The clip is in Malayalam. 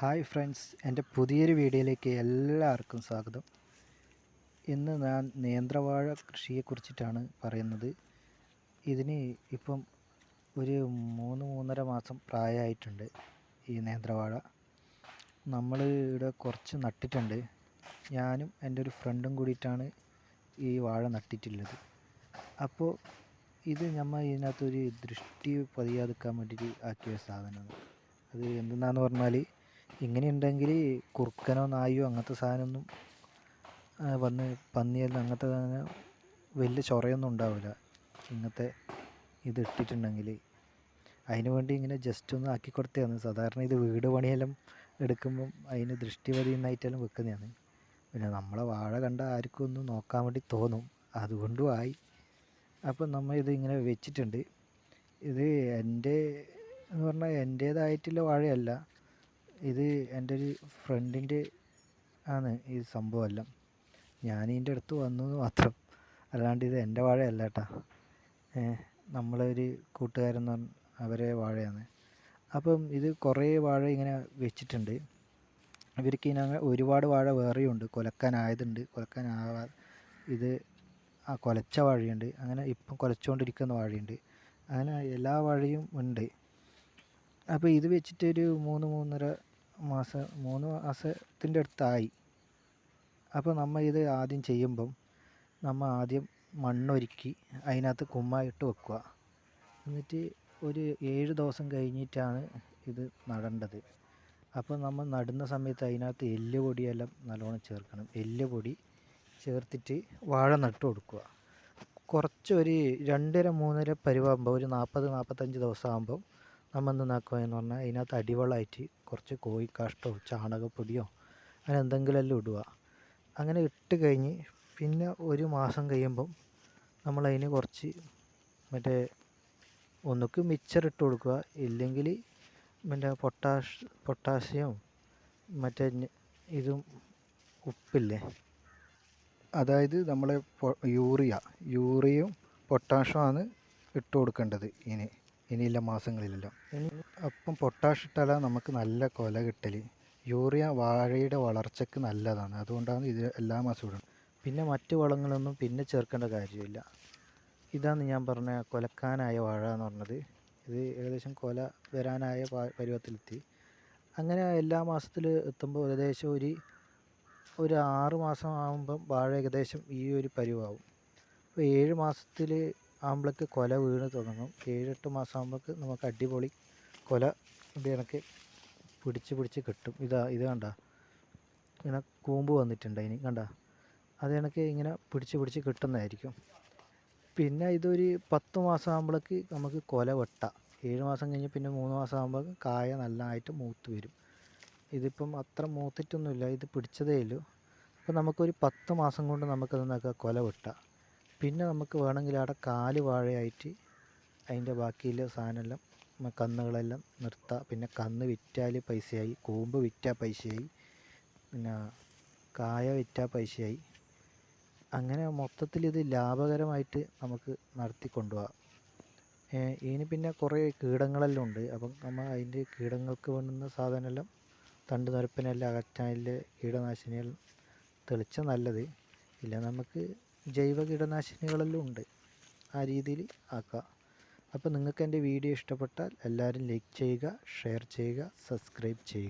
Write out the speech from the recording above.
ഹായ് ഫ്രണ്ട്സ് എന്റെ പുതിയൊരു വീഡിയോയിലേക്ക് എല്ലാവർക്കും സ്വാഗതം. ഇന്ന് ഞാൻ നേന്ത്രവാഴ കൃഷിയെക്കുറിച്ചിട്ടാണ് പറയുന്നത്. ഇതിന് ഇപ്പം ഒരു മൂന്ന് മൂന്നര മാസം പ്രായമായിട്ടുണ്ട് ഈ നേന്ത്രവാഴ. നമ്മൾ ഇവിടെ കുറച്ച് നട്ടിട്ടുണ്ട്. ഞാനും എന്റെ ഒരു ഫ്രണ്ടും കൂടിയിട്ടാണ് ഈ വാഴ നട്ടിട്ടുള്ളത്. അപ്പോൾ ഇത് നമ്മൾ ഇതിനകത്തൊരു ദൃഷ്ടി പതിയാതിക്കാൻ വേണ്ടിയിട്ട് ആക്കിയ സാധനമാണ്. അത് എന്തെന്നാന്ന് പറഞ്ഞാൽ ഇങ്ങനെ ഉണ്ടെങ്കിൽ കുറുക്കനോ നായോ അങ്ങനത്തെ സാധനമൊന്നും വന്ന് പന്നിയല്ല അങ്ങനത്തെ സാധനം വലിയ ചൊറയൊന്നും ഉണ്ടാവില്ല. ഇങ്ങനത്തെ ഇത് ഇട്ടിട്ടുണ്ടെങ്കിൽ അതിന് വേണ്ടി ഇങ്ങനെ ജസ്റ്റ് ഒന്ന് ആക്കി കൊടുത്തതാണ്. സാധാരണ ഇത് വീട് പണിയെല്ലാം എടുക്കുമ്പം അതിന് ദൃഷ്ടി പതിയുന്നതായിട്ടെല്ലാം വെക്കുന്നതാണ്. പിന്നെ നമ്മളെ വാഴ കണ്ട ആർക്കും ഒന്ന് നോക്കാൻ വേണ്ടി തോന്നും. അതുകൊണ്ടും ആയി. അപ്പം നമ്മൾ ഇത് ഇങ്ങനെ വെച്ചിട്ടുണ്ട്. ഇത് എന്റെ എന്ന് പറഞ്ഞാൽ എന്റേതായിട്ടുള്ള വാഴയല്ല. ഇത് എന്റെ ഒരു ഫ്രണ്ടിന്റെ ആണ് ഈ സംഭവമെല്ലാം ഞാൻ ഇതിന്റെ അടുത്ത് വന്നു എന്ന് മാത്രം. അല്ലാണ്ട് ഇത് എന്റെ വാഴയല്ല കേട്ടാ. നമ്മളെ ഒരു കൂട്ടുകാരൻ എന്ന് പറഞ്ഞ അവരെ വാഴയാണ്. അപ്പം ഇത് കുറേ വാഴ ഇങ്ങനെ വെച്ചിട്ടുണ്ട്. ഇവർക്ക് ഇങ്ങനെ ഒരുപാട് വാഴ വേറെയും ഉണ്ട് കൊലക്കാനായതുണ്ട്. കൊലക്കാനാവാ ഇത് ആ കൊലച്ച വാഴയുണ്ട്. അങ്ങനെ ഇപ്പം കൊലച്ചുകൊണ്ടിരിക്കുന്ന വാഴയുണ്ട്. അങ്ങനെ എല്ലാ വാഴയും ഉണ്ട്. അപ്പോൾ ഇത് വെച്ചിട്ട് ഒരു മൂന്ന് മൂന്നര മാസം മൂന്ന് മാസത്തിന്റെ അടുത്തായി. അപ്പോൾ നമ്മൾ ഇത് ആദ്യം ചെയ്യുമ്പം നമ്മൾ ആദ്യം മണ്ണൊരുക്കി അതിനകത്ത് കുമ്മായിട്ട് വെക്കുക. എന്നിട്ട് ഒരു ഏഴ് ദിവസം കഴിഞ്ഞിട്ടാണ് ഇത് നടേണ്ടത്. അപ്പോൾ നമ്മൾ നടുന്ന സമയത്ത് അതിനകത്ത് എല്ല് പൊടിയെല്ലാം നല്ലോണം ചേർക്കണം. എല്ല് പൊടി ചേർത്തിട്ട് വാഴ നട്ട് കൊടുക്കുക. കുറച്ചൊരു രണ്ടര മൂന്നര പരുവാകുമ്പോൾ ഒരു നാൽപ്പത് നാൽപ്പത്തഞ്ച് ദിവസം ആകുമ്പോൾ നമ്മൾ എന്താക്കുക എന്ന് പറഞ്ഞാൽ അതിനകത്ത് അടിവളമായിട്ട് കുറച്ച് കോഴിക്കാഷ്ടമോ ചാണകപ്പൊടിയോ അങ്ങനെ എന്തെങ്കിലും എല്ലാം ഇടുക. അങ്ങനെ ഇട്ട് കഴിഞ്ഞ് പിന്നെ ഒരു മാസം കഴിയുമ്പം നമ്മൾ അതിന് കുറച്ച് മറ്റേ ഒന്നുക്ക് മിക്സർ ഇട്ട് കൊടുക്കുക. ഇല്ലെങ്കിൽ മറ്റേ പൊട്ടാഷ് പൊട്ടാസ്യം മറ്റേ ഇതും ഉപ്പില്ലേ? അതായത് നമ്മളെ യൂറിയ യൂറിയയും പൊട്ടാഷുമാണ് ഇട്ട് കൊടുക്കേണ്ടത് ഇനി. ഇനിയുള്ള മാസങ്ങളിലെല്ലാം. അപ്പം പൊട്ടാഷ് ഇട്ടാലാണ് നമുക്ക് നല്ല കൊല കിട്ടൽ യൂറിയ വാഴയുടെ വളർച്ചയ്ക്ക് നല്ലതാണ്. അതുകൊണ്ടാണ് ഇത് എല്ലാ മാസവും ഇടുന്നത്. പിന്നെ മറ്റു വളങ്ങളൊന്നും പിന്നെ ചേർക്കേണ്ട കാര്യമില്ല. ഇതാണ് ഞാൻ പറഞ്ഞ കൊലക്കാനായ വാഴ എന്ന് പറഞ്ഞത്. ഇത് ഏകദേശം കൊല വരാനായ പരുവത്തിലെത്തി. അങ്ങനെ എല്ലാ മാസത്തിൽ എത്തുമ്പോൾ ഏകദേശം ഒരു ഒരു ആറ് മാസം ആകുമ്പം വാഴ ഏകദേശം ഈ ഒരു പരുവാകും അപ്പോൾ ഏഴ് മാസത്തിൽ ആകുമ്പോഴേക്ക് കൊല വീണ് തുടങ്ങും. ഏഴെട്ട് മാസം ആകുമ്പോഴേക്ക് നമുക്ക് അടിപൊളി കൊല ഇത് പിടിച്ച് പിടിച്ച് കിട്ടും. ഇതാ ഇത് കണ്ട. ഇങ്ങനെ കൂമ്പ് വന്നിട്ടുണ്ട് ഇനി കണ്ട. അത് കണക്ക് ഇങ്ങനെ പിടിച്ച് പിടിച്ച് കിട്ടുന്നതായിരിക്കും. പിന്നെ ഇതൊരു പത്ത് മാസം ആകുമ്പോഴേക്ക് നമുക്ക് കൊല വെട്ട. ഏഴ് മാസം കഴിഞ്ഞ് പിന്നെ മൂന്ന് മാസം ആകുമ്പോൾ കായ നല്ലതായിട്ട് മൂത്ത് വരും. ഇതിപ്പം അത്ര മൂത്തിട്ടൊന്നുമില്ല ഇത് പിടിച്ചതേ ഉള്ളൂ. അപ്പോൾ നമുക്കൊരു പത്ത് മാസം കൊണ്ട് നമുക്കത് നോക്കുക കൊല വെട്ടാം. പിന്നെ നമുക്ക് വേണമെങ്കിൽ അവിടെ കാൽ വാഴയായിട്ട് അതിന്റെ ബാക്കിയിലെ സാധനമെല്ലാം കന്നുകളെല്ലാം നിർത്താം. പിന്നെ കന്ന് വിറ്റാൽ പൈസയായി കൂമ്പ് വിറ്റാൽ പൈസയായി പിന്നെ കായ വിറ്റാൽ പൈസയായി. അങ്ങനെ മൊത്തത്തിൽ ഇത് ലാഭകരമായിട്ട് നമുക്ക് നടത്തി കൊണ്ടുപോകാം. ഇതിന് പിന്നെ കുറേ കീടങ്ങളെല്ലാം ഉണ്ട്. അപ്പം നമ്മൾ അതിന്റെ കീടങ്ങൾക്ക് വേണ്ടുന്ന സാധനമെല്ലാം തണ്ട് നിരപ്പിനെല്ലാം അകറ്റാനുള്ള കീടനാശിനികൾ തെളിച്ച നല്ലത്. ഇല്ല നമുക്ക് ജൈവ കീടനാശിനികളെല്ലാം ഉണ്ട്. ആ രീതിയിൽ ആക്കുക അപ്പോൾ നിങ്ങൾക്ക് എന്റെ വീഡിയോ ഇഷ്ടപ്പെട്ടാൽ എല്ലാവരും ലൈക്ക് ചെയ്യുക ഷെയർ ചെയ്യുക സബ്സ്ക്രൈബ് ചെയ്യുക.